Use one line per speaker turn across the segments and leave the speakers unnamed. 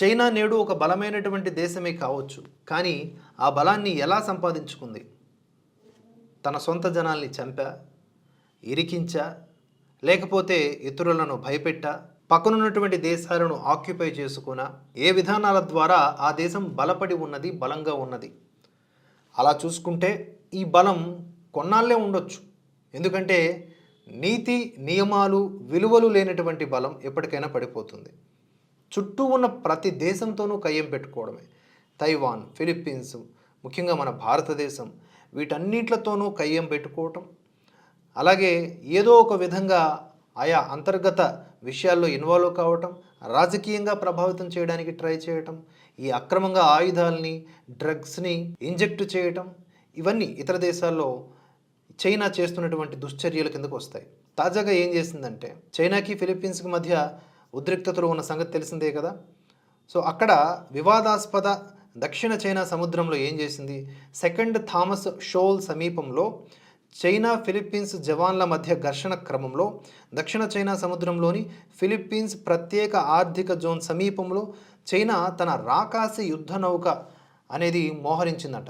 China నేడు ఒక బలమైనటువంటి దేశమే కావచ్చు. కానీ ఆ బలాన్ని ఎలా సంపాదించుకుంది? తన సొంత జనాల్ని చంపా ఇరికించా లేకపోతే ఇతరులను భయపెట్టా పక్కనున్నటువంటి దేశాలను ఆక్యుపై చేసుకున్నా ఏ విధానాల ద్వారా ఆ దేశం బలపడి ఉన్నది బలంగా ఉన్నది? అలా చూసుకుంటే ఈ బలం కొన్నాళ్ళే ఉండొచ్చు. ఎందుకంటే నీతి నియమాలు విలువలు లేనటువంటి బలం ఎప్పటికైనా పడిపోతుంది. చుట్టూ ఉన్న ప్రతి దేశంతోనూ కయ్యం పెట్టుకోవడమే. తైవాన్ ఫిలిప్పీన్స్ ముఖ్యంగా మన భారతదేశం వీటన్నిట్లతోనూ కయ్యం పెట్టుకోవటం. అలాగే ఏదో ఒక విధంగా ఆయా అంతర్గత విషయాల్లో ఇన్వాల్వ్ కావటం రాజకీయంగా ప్రభావితం చేయడానికి ట్రై చేయటం ఈ అక్రమంగా ఆయుధాలని డ్రగ్స్ని ఇంజెక్ట్ చేయటం ఇవన్నీ ఇతర దేశాల్లో చైనా చేస్తున్నటువంటి దుశ్చర్యల కిందకు వస్తాయి తాజాగా ఏం చేసిందంటే చైనాకి ఫిలిప్పీన్స్కి మధ్య ఉద్రిక్తతలు ఉన్న సంగతి తెలిసిందే కదా. సో అక్కడ వివాదాస్పద దక్షిణ చైనా సముద్రంలో ఏం చేసింది? సెకండ్ థామస్ షోల్ సమీపంలో చైనా ఫిలిప్పీన్స్ జవాన్ల మధ్య ఘర్షణ క్రమంలో దక్షిణ చైనా సముద్రంలోని ఫిలిప్పీన్స్ ప్రత్యేక ఆర్థిక జోన్ సమీపంలో చైనా తన రాకాసి యుద్ధ నౌక అనేది మోహరించిందట.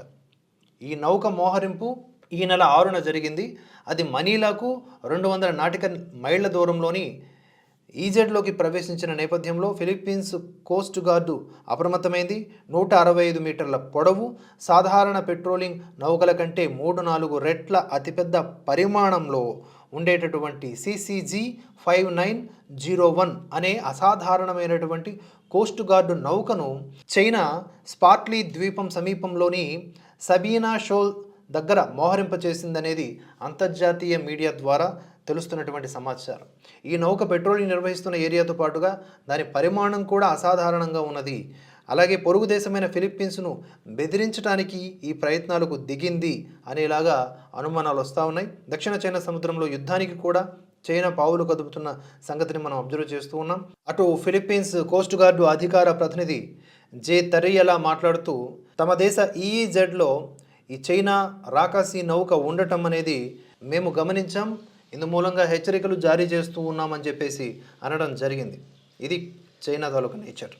ఈ నౌక మోహరింపు ఈ నెల ఆరున జరిగింది. అది మనీలాకు రెండు వందల నాటిక మైళ్ళ దూరంలోని ఈజెడ్లోకి ప్రవేశించిన నేపథ్యంలో ఫిలిప్పీన్స్ కోస్ట్ గార్డు అప్రమత్తమైంది. నూట అరవై ఐదు మీటర్ల పొడవు సాధారణ పెట్రోలింగ్ నౌకల కంటే మూడు నాలుగు రెట్ల అతిపెద్ద పరిమాణంలో ఉండేటటువంటి CCG five nine zero one అనే అసాధారణమైనటువంటి కోస్ట్ గార్డు నౌకను చైనా స్పాట్లీ ద్వీపం సమీపంలోని సబీనా షోల్ దగ్గర మోహరింపచేసిందనేది అంతర్జాతీయ మీడియా ద్వారా తెలుస్తున్నటువంటి సమాచారం. ఈ నౌక పెట్రోలింగ్ నిర్వహిస్తున్న ఏరియాతో పాటుగా దాని పరిమాణం కూడా అసాధారణంగా ఉన్నది. అలాగే పొరుగు దేశమైన ఫిలిప్పీన్స్ను బెదిరించడానికి ఈ ప్రయత్నాలకు దిగింది అనేలాగా అనుమానాలు వస్తూ ఉన్నాయి. దక్షిణ చైనా సముద్రంలో యుద్ధానికి కూడా చైనా పావులు కదుపుతున్న సంగతిని మనం అబ్జర్వ్ చేస్తూ ఉన్నాం. అటు ఫిలిప్పీన్స్ కోస్ట్ గార్డు అధికార ప్రతినిధి జే తరియలా మాట్లాడుతూ తమ దేశ ఈఈజెడ్లో ఈ చైనా రాకాసి నౌక ఉండటం అనేది మేము గమనించాం. ఇందు మూలంగా హెచ్చరికలు జారీ చేస్తూ ఉన్నామని చెప్పేసి అనడం జరిగింది. ఇది చైనా తాలూకా నేచర్.